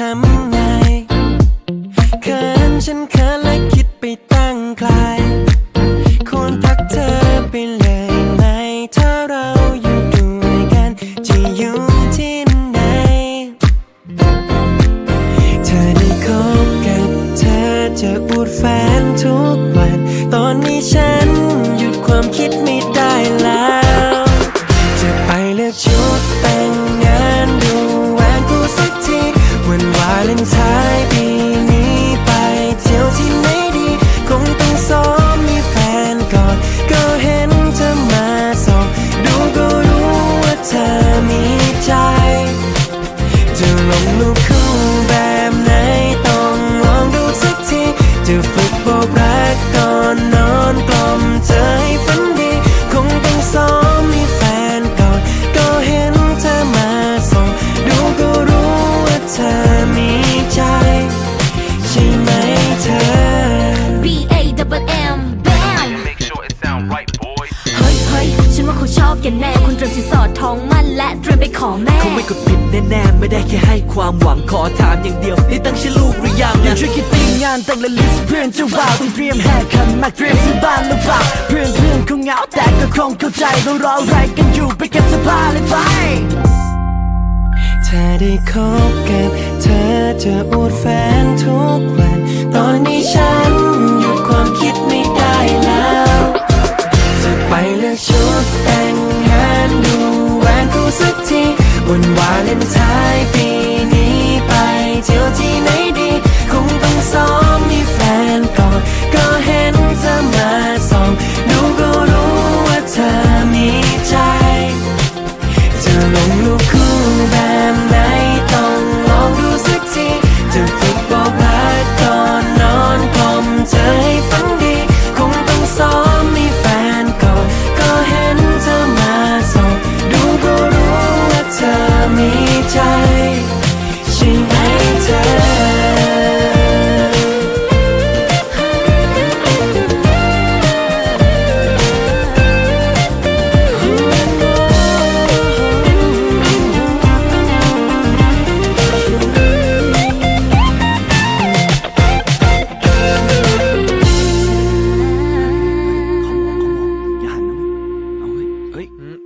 ทำไงเขินฉันเขินและคิดไปตั้งไกลควรทักเธอไปเลยไหม ถ้าเราอยู่ด้วยกันจะอยู่ที่ไหน เธอได้คบกับเธอจะอวดแฟนทุกวัน ตอนนี้ฉัน เลนไทน์ปีนี้ไปเที่ยวที่ไหนดี คงต้องซ้อมมีแฟนก่อน ก็เห็นเธอมาส่องดูก็รู้ว่าเธอมีใจ จะลงรูปคู่แบบไหนต้องลองดูสักที จะฝึกบอกรักก่อนนอน กันแน่ คุณเตรียมสินสอดทองมั่นและเตรียมไปขอแม่ คงไม่กดผิดแน่ๆ ไม่ได้แค่ให้ความหวังขอถามอย่างเดียว ได้ตั้งชื่อลูกหรือยังนะช่วยคิดตีงานแต่งและลิสต์เพื่อนเจะว่าวต้องเตรียมแฮกคันมากเตรียมซื้อบ้านหรือเปล่าเพื่อนเพื่อนๆคงเหงาแต่ก็คงเข้าใจเรารออะไรกันอยู่ไปเก็บเสื้อผ้าเลยไปถ้าได้คบกับเธอจะอวดแฟนทุกวัน ตอนนี้ฉันหยุดความคิดไม่ได้แล้ว จะไปเลือกชุดแต่ง สักทีวันวาเลนไทน์ปี อย่าหันนะเว้ยเอาเว้ยเฮ้ย อืม